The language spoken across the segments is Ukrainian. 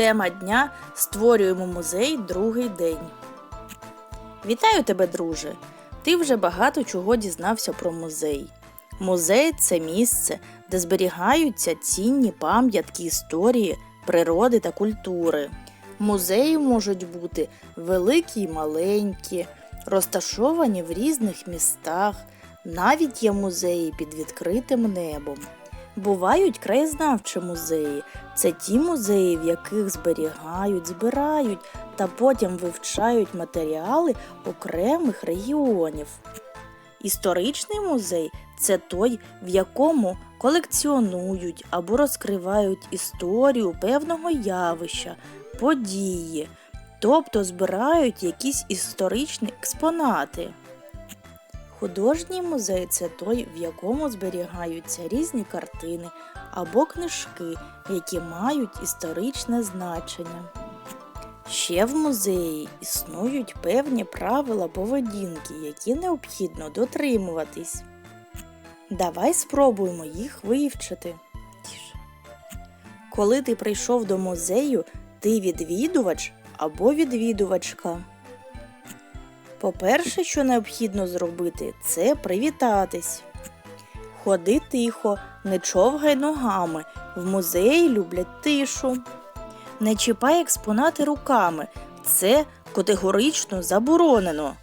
Тема дня Створюємо музей другий день. Вітаю тебе, друже! Ти вже багато чого дізнався про музей. Музей це місце, де зберігаються цінні пам'ятки історії, природи та культури. Музеї можуть бути великі й маленькі, розташовані в різних містах. Навіть є музеї під відкритим небом. Бувають краєзнавчі музеї. Це ті музеї, в яких зберігають, збирають та потім вивчають матеріали окремих регіонів. Історичний музей це той, в якому колекціонують або розкривають історію певного явища, події, тобто збирають якісь історичні експонати. Художній музей це той, в якому зберігаються різні картини або книжки, які мають історичне значення. Ще в музеї існують певні правила поведінки, які необхідно дотримуватись. Давай спробуємо їх вивчити. Коли ти прийшов до музею, ти відвідувач або відвідувачка. По-перше, що необхідно зробити, це привітатись. Ходи тихо, не човгай ногами. В музеї люблять тишу. Не чіпай експонати руками. Це категорично заборонено.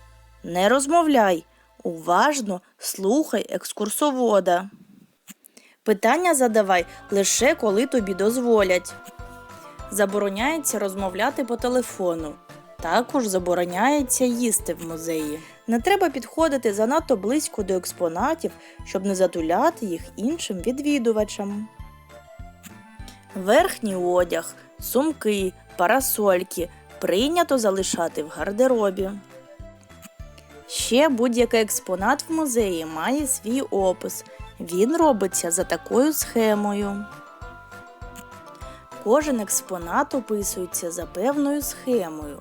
Не розмовляй. Уважно слухай екскурсовода. Питання задавай лише коли тобі дозволять. Забороняється розмовляти по телефону. Також забороняється їсти в музеї. Не треба підходити занадто близько до експонатів, щоб не затуляти їх іншим відвідувачам. Верхній одяг, сумки, парасольки прийнято залишати в гардеробі. Ще будь-який експонат в музеї має свій опис. Він робиться за такою схемою. Кожен експонат описується за певною схемою.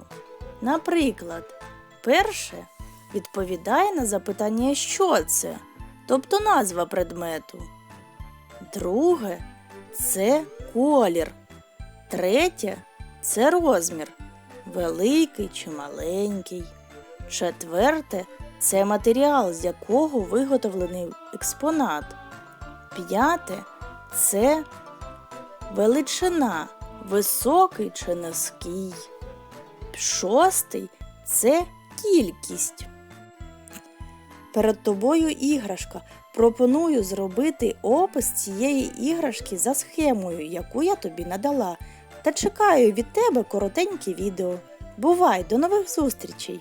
Наприклад, перше відповідає на запитання, що це, тобто назва предмету. Друге це колір. Третє це розмір великий чи маленький. Четверте це матеріал, з якого виготовлений експонат. П'яте це величина, високий чи низький. Шостий це кількість. Перед тобою іграшка. Пропоную зробити опис цієї іграшки за схемою, яку я тобі надала. Та чекаю від тебе коротеньке відео. Бувай, до нових зустрічей!